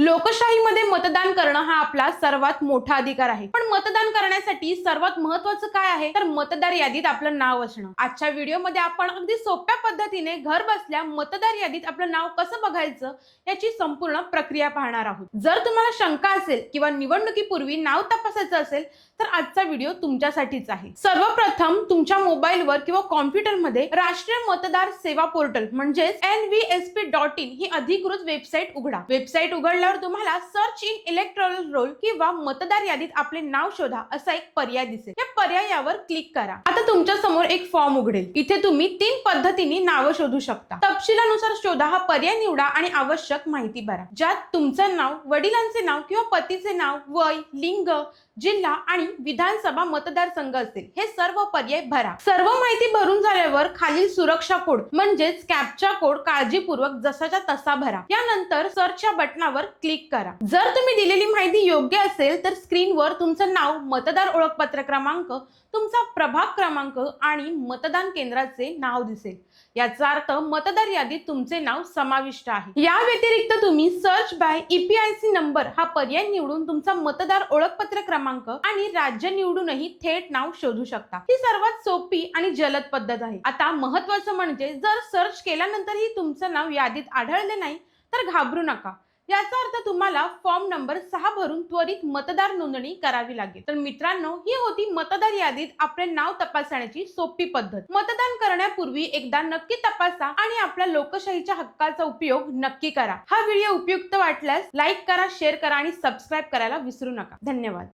लोकशाहीमध्ये मतदान करणं हा आपला सर्वात मोठा अधिकार आहे. पण मतदान करण्यासाठी सर्वात महत्वाचं काय आहे? तर मतदार यादीत आपलं नाव असणं. आजच्या व्हिडिओमध्ये आपण अगदी सोप्या पद्धतीने घर बसल्या मतदार यादीत आपलं नाव कसं बघायचं याची संपूर्ण प्रक्रिया पाहणार आहोत. जर तुम्हाला शंका असेल किंवा निवडणुकीपूर्वी नाव तपासायचं असेल तर आजचा व्हिडिओ तुमच्यासाठीच आहे. सर्वप्रथम तुमच्या मोबाईलवर किंवा कॉम्प्युटरमध्ये राष्ट्रीय मतदार सेवा पोर्टल म्हणजेच N V S P dot in ही अधिकृत वेबसाईट उघडा. वेबसाईट उघडल्यावर तुम्हाला सर्च इन इलेक्ट्रॉनिक रोल किंवा मतदार यादीत आपले नाव शोधा असा एक पर्याय दिसेल. या पर्यायावर क्लिक करा. आता तुमच्यासमोर एक फॉर्म उघडेल. इथे तुम्ही तीन पद्धतीने नावं शोधू शकता. तपशिलानुसार शोधा हा पर्याय निवडा आणि आवश्यक माहिती भरा. ज्यात तुमचं नाव वडिलांचे नाव किंवा पतीचे नाव वय लिंग जिल्हा आणि विधानसभा मतदारसंघ असेल हे सर्व पर्याय भरा. सर्व माहिती भरून झाल्यावर खालील सुरक्षा कोड म्हणजेच कॅपचा कोड काळजीपूर्वक जसाच्या तसा भरा. यानंतर सर्चच्या बटनावर क्लिक करा. जर तुम्ही दिलेली माहिती योग्य असेल तर स्क्रीनवर तुमचं नाव मतदार ओळखपत्र क्रमांक तुमचा प्रभाग क्रमांक आणि मतदान केंद्राचे नाव दिसेल. याचा अर्थ मतदार यादीत तुमचे नाव समाविष्ट आहे. या व्यतिरिक्त तुम्ही सर्च बाय ईपीआयसी नंबर हा पर्याय निवडून तुमचा मतदार ओळखपत्र क्रमांक आणि राज्य निवडूनही थेट नाव शोधू शकता. ही सर्वात सोपी आणि जलद पद्धत आहे. आता महत्वाचं म्हणजे जर सर्च केल्यानंतरही तुमचं नाव यादीत आढळले नाही तर घाबरू नका. याचा अर्थ तुम्हाला फॉर्म नंबर सहा भरून त्वरित मतदार नोंदणी करावी लागेल. तर मित्रांनो ही होती मतदार यादीत आपले नाव तपासण्याची सोपी पद्धत. मतदान करण्यापूर्वी एकदा नक्की तपासा आणि आपल्या लोकशाहीच्या हक्काचा उपयोग नक्की करा. हा व्हिडिओ उपयुक्त वाटल्यास लाईक करा शेअर करा आणि सबस्क्राईब करायला विसरू नका. धन्यवाद.